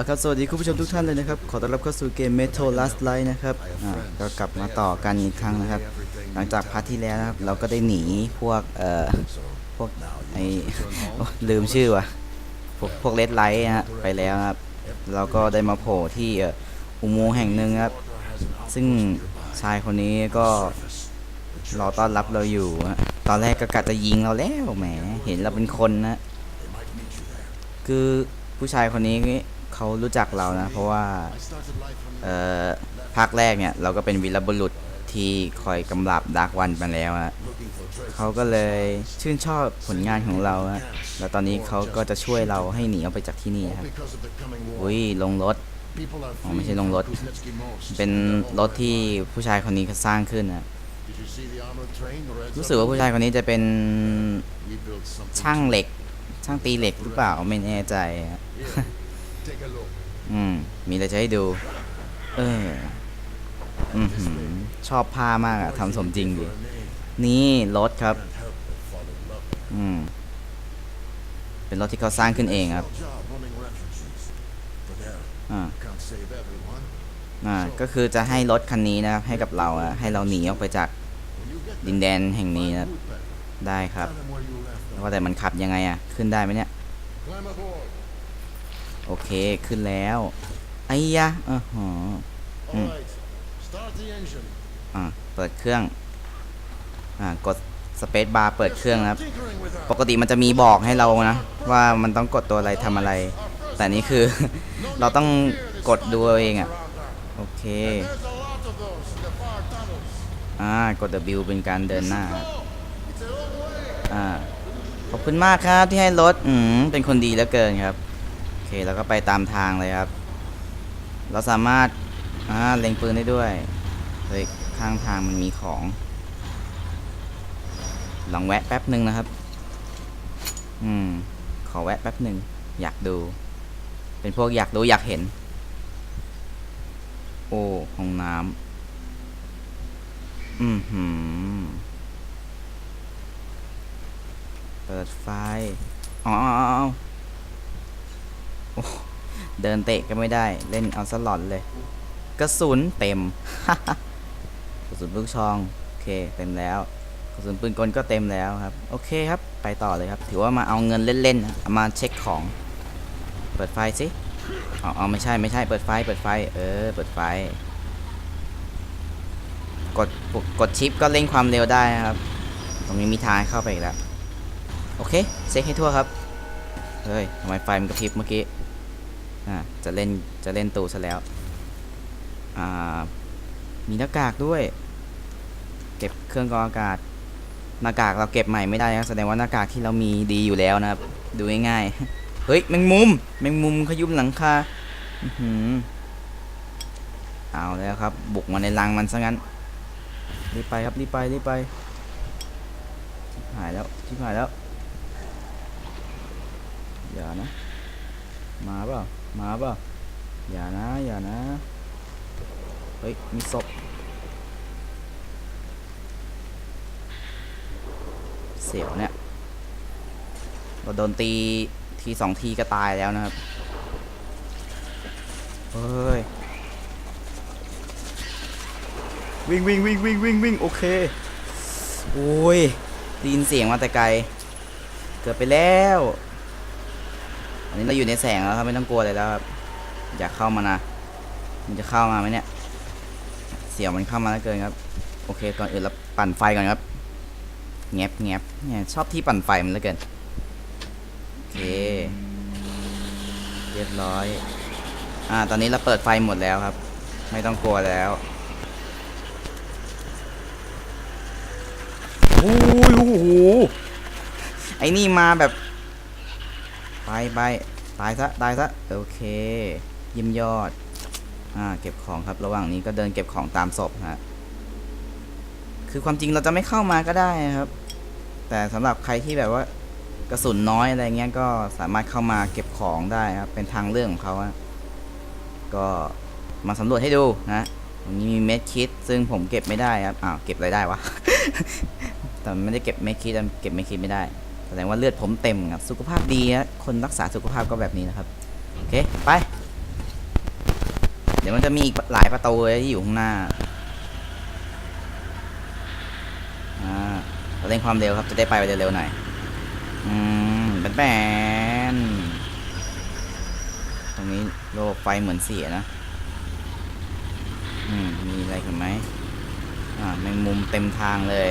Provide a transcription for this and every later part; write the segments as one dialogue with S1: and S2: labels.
S1: ละครับ สวัสดีคุณผู้ชมทุกท่านเลยนะครับ ขอต้อนรับเข้าสู่เกม Metro Last Light นะครับอ่าก็กลับมาต่อกันอีกครั้งนะครับ หลังจากพาร์ทที่แล้วนะครับ เราก็ได้หนีพวก เอ่อ พวกไอ้ลืมชื่อว่ะ พวกพวกเลดไลท์ฮะไปแล้วครับ เราก็ได้มาโผล่ที่เอ่ออุโมงค์แห่งหนึ่งครับ ซึ่งชายคนนี้ก็รอต้อนรับเราอยู่ฮะตอนแรกก็กะจะยิงเราแล้วแหม เห็นเราเป็นคนนะ คือผู้ชายคนนี้ เขารู้จักเรานะ เพราะว่าภาคแรกเนี่ย เราก็เป็นวีรบุรุษที่คอยกำราบดาร์กวันมาแล้วอะเขาก็เลยชื่นชอบผลงานของเราอะแล้วตอนนี้เขาก็จะช่วยเราให้หนีออกไปจากที่นี่ครับ อุ้ยลงรถอ๋อไม่ใช่ลงรถ เป็นรถที่ผู้ชายคนนี้เขาสร้างขึ้นนะรู้สึกว่าผู้ชายคนนี้จะเป็นช่างเหล็ก ช่างตีเหล็กหรือเปล่าไม่แน่ใจ อืม มีอะไรจะให้ดู เออ อือหือชอบผ้ามากอะทำสมจริงดิ นี่รถครับ อืม เป็นรถที่เขาสร้างขึ้นเองครับ อ่าอ่า ก็คือจะให้รถคันนี้นะครับ ให้กับเราอะให้เราหนีออกไปจากดินแดนแห่งนี้นะครับได้ครับว่าแต่มันขับยังไงอะขึ้นได้ไหมเนี่ย โอเคขึ้นแล้วไอ้ยะเออหอ Mm.
S2: Start the engine.
S1: อ่าเปิดเครื่องอ่ากดสเปซบาร์เปิดเครื่องนะครับ ปกติมันจะมีบอกให้เรานะ ว่ามันต้องกดตัวอะไรทำอะไร แต่นี่คือ เราต้องกดดูเอาเองอะ่ะ โอเค อ่ากด W เป็นการเดินหน้า อ่า ขอบคุณมากครับที่ให้รถ อืมเป็นคนดีเหลือเกินครับ เคแล้วก็ไปตามทางเลยครับ เราสามารถาเล็งปืนได้ด้วยเฮ้ยข้างทางมันมีของ ลองแวะแป๊บหนึ่งนะครับ อืม ขอแวะแป๊บหนึ่ง อยากดู เป็นพวกอยากดูอยากเห็น โอ้ห้องน้ำอืมหืมเปิดไฟ อ๋ออ๋อ เดินเตะก็ไม่ได้เล่นเอาสลอนเลย กระสุนเต็ม กระสุนลูกชอง โอเคเต็มแล้ว กระสุนปืนกลก็เต็มแล้วครับ โอเคครับ ไปต่อเลยครับ ถือว่ามาเอาเงินเล่นๆเอามาเช็คของ เปิดไฟสิอ๋ออ๋อไม่ใช่ไม่ใช่เปิดไฟเปิดไฟ เออ เปิดไฟ กดกดชิปก็เร่งความเร็วได้ครับ ตรงนี้มีทางเข้าไปอีกแล้ว โอเคเช็คให้ทั่วครับ เฮ้ยทำไมไฟมันกระพริบเมื่อกี้ อ่าจะเล่นจะเล่นตูซะแล้วอ่ามีหน้ากากด้วย เก็บเครื่องกรองอากาศหน้ากากเราเก็บใหม่ไม่ได้นะแสดงว่าหน้ากากที่เรามีดีอยู่แล้วนะครับ ดูง่ายๆเฮ้ยแมงมุมแมงมุมขยุมหลังคาอือเอาแล้วครับ บุกมาในรังมันซะงั้นรีบไปครับรีบไปรีบไปหายแล้วชิบหายแล้วอย่านะ มาเปล่า มาเปล่าอย่านะ อย่านะ เฮ้ย มีศพเสียวเนี่ย เราโดนตีทีสองทีก็ตายแล้วนะครับ เฮ้ย วิ่งวิ่งวิ่งวิ่งวิ่งวิ่งโอเค โอ้ยได้ยินเสียงมาแต่ไกล เกือบไปแล้ว อันนี้เราอยู่ในแสงแล้วครับไม่ต้องกลัวเลยแล้วครับอยากเข้ามานะ มันจะเข้ามาไหมเนี่ย เสียวมันเข้ามาแล้วเกินครับ โอเคก่อนอื่นเราปั่นไฟก่อนครับแงบแงบเนี่ยชอบที่ปั่นไฟมันเหลือเกิน โอเค เรียบร้อย อ่า ตอนนี้เราเปิดไฟหมดแล้วครับ ไม่ต้องกลัวแล้วโอ้ยโอ้โหไอ้นี่มาแบบ ไปไปตายซะตายซะโอเคยิ้มยอดอ่าเก็บของครับระหว่างนี้ก็เดินเก็บของตามศพฮะคือความจริงเราจะไม่เข้ามาก็ได้นะครับ แต่สำหรับใครที่แบบว่ากระสุนน้อยอะไรเงี้ยก็สามารถเข้ามาเก็บของได้ครับเป็นทางเรื่องของเขาอะก็มาสำรวจให้ดูนะตรงนี้มีเม็ดคิดซึ่งผมเก็บไม่ได้ครับอ้าวเก็บอะไรได้วะแต่ไม่ได้เก็บเม็ดคิดเก็บเม็ดคิดไม่ได้ แสดงว่าเลือดผมเต็มครับ สุขภาพดีนะคนรักษาสุขภาพก็แบบนี้นะครับ โอเค ไป เดี๋ยวมันจะมีอีกหลายประตูเลยที่อยู่ข้างหน้าอ่าเราเร่งความเร็วครับจะได้ไปเร็วๆหน่อย อืมแบนแบนตรงนี้โลกไฟเหมือนเสียนะ อืม มีอะไรกันไหมอ่าแมงมุมเต็มทางเลย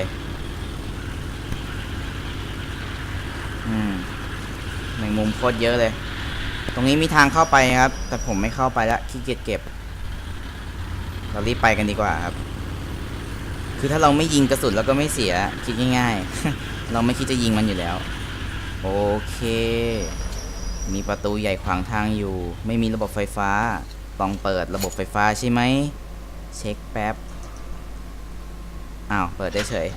S1: อืม แมงมุมโคตรเยอะเลย ตรงนี้มีทางเข้าไปครับ แต่ผมไม่เข้าไปละขี้เกียจเก็บ เรารีบไปกันดีกว่าครับ คือถ้าเราไม่ยิงกระสุนเราก็ไม่เสีย คิดง่ายๆ เราไม่คิดจะยิงมันอยู่แล้ว โอเค มีประตูใหญ่ขวางทางอยู่ ไม่มีระบบไฟฟ้า ต้องเปิดระบบไฟฟ้าใช่ไหม เช็คแป๊บ อ้าว เปิดได้เฉย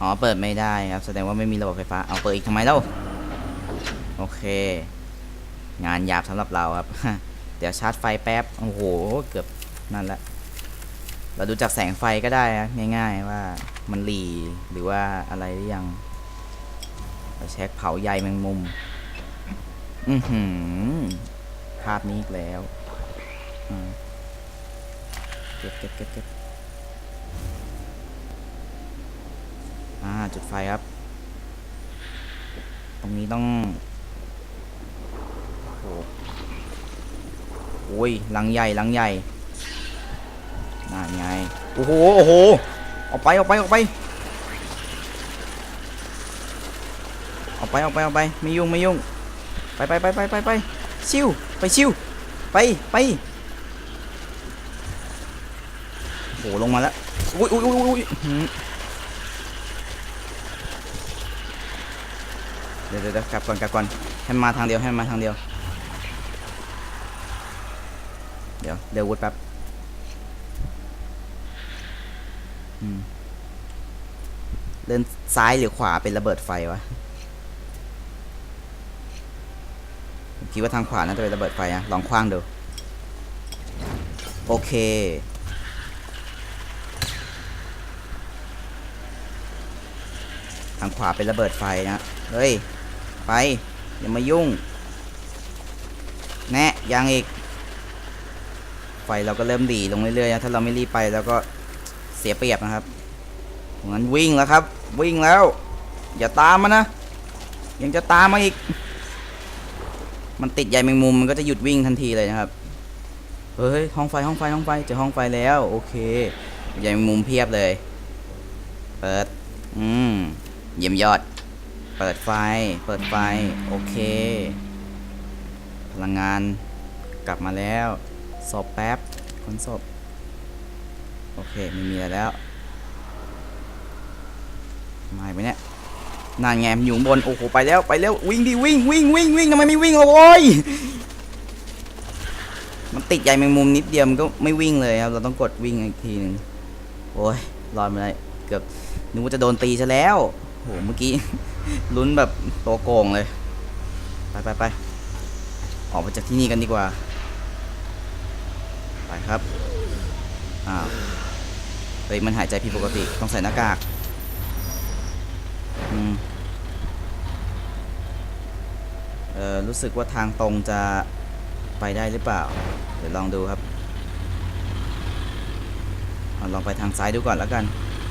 S1: อ๋อ เปิดไม่ได้ครับ แสดงว่าไม่มีระบบไฟฟ้า เอาเปิดอีกทำไมเล่า โอเค งานหยาบสำหรับเราครับ เดี๋ยวชาร์จไฟแป๊บ โอ้โห เกือบนั่นละ เราดูจากแสงไฟก็ได้นะง่าย ๆ ว่ามันหลีหรือว่าอะไรหรือยังเราเช็คเผาใยแมงมุม อือหือ ภาพนี้อีกแล้วเก็บเก็บเก็บเก็บ อ่าจุดไฟครับ ตรงนี้ต้องโอ้โหโอ้ยลังใหญ่ลังใหญ่นั่นไง โอ้โห โอ้โห ออกไป ออกไป ออกไป ออกไป ออกไป ออกไป ไม่ยุ่ง ไม่ยุ่ง ไปไปไปไปไปไปชิวไปชิวไปไปโอ้โหลงมาแล้ว อุ้ยอุ้ยอุ้ยอุ้ยหืม เดี๋ยวเดี๋ยวกลับก่อนกลับก่อนให้มันมาทางเดียวให้มันมาทางเดียว เดี๋ยวเดี๋ยววุฒแป๊บเดินซ้ายหรือขวาเป็นระเบิดไฟวะผมคิดว่าทางขวาน่าจะเป็นระเบิดไฟนะลองคว้างดูโอเคทางขวาเป็นระเบิดไฟนะ เฮ้ย ไป อย่ามายุ่ง แน่ยังอีก ไฟเราก็เริ่มดีลงเรื่อยๆนะถ้าเราไม่รีบไปแล้วก็เสียเปรียบนะครับงั้นวิ่งแล้วครับ วิ่งแล้ว อย่าตามมานะ ยังจะตามมาอีก มันติดใยแมงมุมมันก็จะหยุดวิ่งทันทีเลยนะครับเฮ้ยห้องไฟห้องไฟห้องไฟเจอห้องไฟแล้วโอเคใยแมงมุมเพียบเลย เปิด อืมเยี่ยมยอด เปิดไฟ เปิดไฟ โอเค พลังงานกลับมาแล้วศพแป๊บคนศพ โอเค ไม่มีอะไรแล้วมาไหมเนี่ยนั่นไงมอยู่บน โอ้โห ไปแล้ว ไปแล้ว วิ่งดิ วิ่ง วิ่ง วิ่ง วิ่งทำไมไม่วิ่งล่ะโว้ยมันติดใยแมงมุมนิดเดียวมันก็ไม่วิ่งเลยครับ เราต้องกดวิ่งอีกทีหนึ่งโอ้ยรอดมาได้เกือบนึกว่าจะโดนตีซะแล้ว โหเมื่อกี้ ลุ้นแบบตัวโกงเลย ไปไปไปออกไปจากที่นี่กันดีกว่า ไปครับ อ้าว เฮ้ย มันหายใจผิดปกติ ต้องใส่หน้ากาก อืม เออรู้สึกว่าทางตรงจะไปได้หรือเปล่า เดี๋ยวลองดูครับอลองไปทางซ้ายดูก่อนแล้วกัน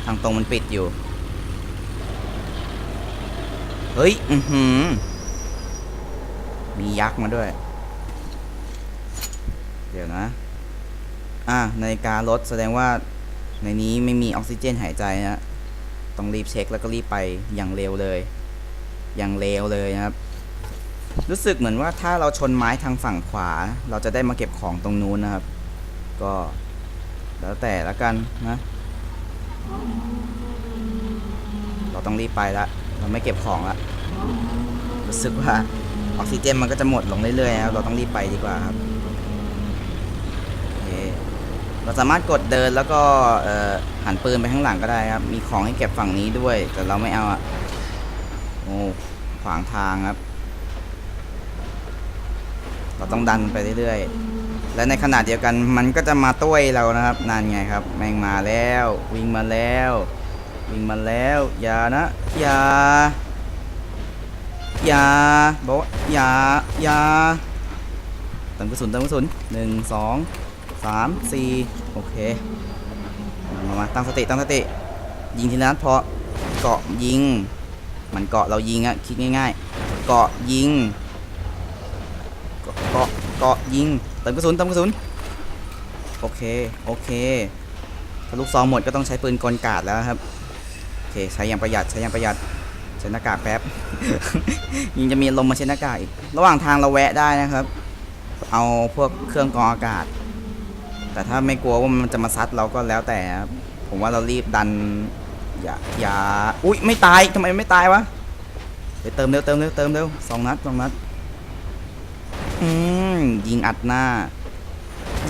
S1: ทางตรงมันปิดอยู่ เฮ้ย อือหือ มียักษ์มาด้วย เดี๋ยวนะ อ่านาฬิการถแสดงว่า ในนี้ไม่มีออกซิเจนหายใจนะ ต้องรีบเช็คแล้วก็รีบไปอย่างเร็วเลย อย่างเร็วเลยนะครับ รู้สึกเหมือนว่าถ้าเราชนไม้ทางฝั่งขวา เราจะได้มาเก็บของตรงนู้นนะครับ ก็ แล้วแต่ละกันนะ เราต้องรีบไปละ เราไม่เก็บของละรู้สึกว่าออกซิเจนมันก็จะหมดลงเรื่อยๆครับ เราต้องรีบไปดีกว่าครับโอเคเราสามารถกดเดินแล้วก็หันปืนไปข้างหลังก็ได้ครับ มีของให้เก็บฝั่งนี้ด้วย แต่เราไม่เอาอะโอ้ขวางทางครับ เราต้องดันไปเรื่อยๆ และในขณะเดียวกันมันก็จะมาต้วยเรานะครับนั่นไงครับ แมงมาแล้ว วิ่งมาแล้ว วิ่งมาแล้วอย่านะอย่าอย่าบอกว่าอย่าอย่าเติมกระสุนเติมกระสุนหนึ่งสองสามสี่โอเคมามาตั้งสติตั้งสติ ยิงทีละนัดพอเกาะยิง มันเกาะเรายิงอะคิดง่ายๆ เกาะยิงเกาะเกาะยิงเติมกระสุนเติมกระสุนโอเคโอเคถ้าลูกซองหมดก็ต้องใช้ปืนกลกาดแล้วครับ เคใช้อย่างประหยัดใช้อย่างประหยัดใช้หน้ากากแป๊บยิงจะมีลมมาใช้หน้ากากอีกระหว่างทางเราแวะได้นะครับ เอาพวกเครื่องกรองอากาศ แต่ถ้าไม่กลัวว่ามันจะมาซัดเราก็แล้วแต่ ผมว่าเรารีบดัน อย่าอย่าอุ้ยไม่ตายทำไมไม่ตายวะไปเติมเร็วเติมเร็วเติมเร็วสองนัดสองนัดอืมยิงอัดหน้า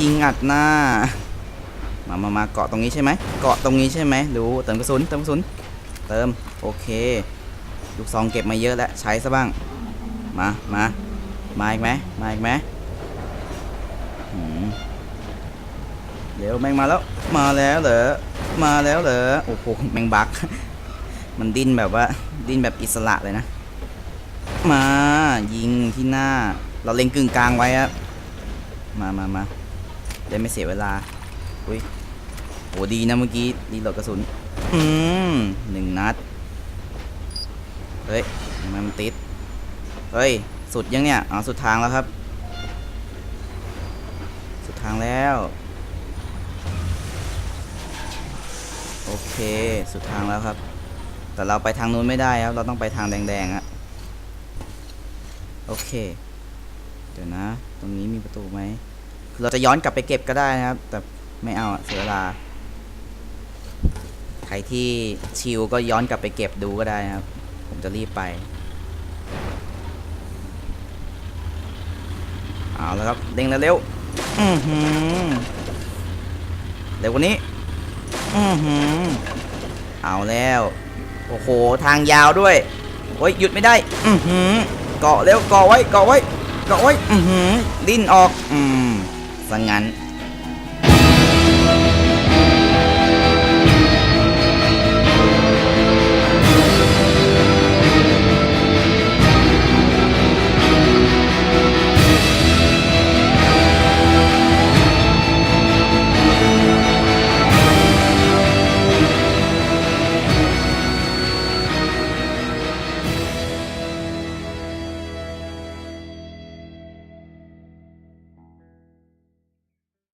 S1: ยิงอัดหน้ามามามาเกาะตรงนี้ใช่ไหม เกาะตรงนี้ใช่ไหมดูเติมกระสุน เติมกระสุน เติม โอเค ลูกซองเก็บมาเยอะแล้ว ใช้ซะบ้าง มา มา มาอีกไหมมาอีกไหมเดี๋ยวแมงมาแล้ว มาแล้วเหรอ มาแล้วเหรอ โอ้โห แมงบัก มันดิ้นแบบว่า ดิ้นแบบอิสระเลยนะ มายิงที่หน้า เราเล็งกึ่งกลางไว้อะมามามาได้ไม่เสียเวลา อุ้ยโหดีนะเมื่อกี้ ดีโหลดกระสุน อืมหนึ่งนัด เฮ้ยทำไมมันติด เฮ้ย สุดยังเนี่ย อ๋อ สุดทางแล้วครับ สุดทางแล้ว โอเค สุดทางแล้วครับ แต่เราไปทางนู้นไม่ได้ครับ เราต้องไปทางแดงๆอะโอเค เดี๋ยวนะ ตรงนี้มีประตูไหม เราจะย้อนกลับไปเก็บก็ได้นะครับ แต่ไม่เอาเสียเวลา ใครที่ชิลก็ย้อนกลับไปเก็บดูก็ได้นะครับ ผมจะรีบไป เอาแล้วครับ เด้งเร็วอือหือเร็วกว่านี้อือหือเอาแล้ว โอ้โห ทางยาวด้วยโอ้ยหยุดไม่ได้ อือหือเกาะเร็วเกาะไว้เกาะไว้เกาะไว้ อือหือดิ้นออก อืมสังงั้น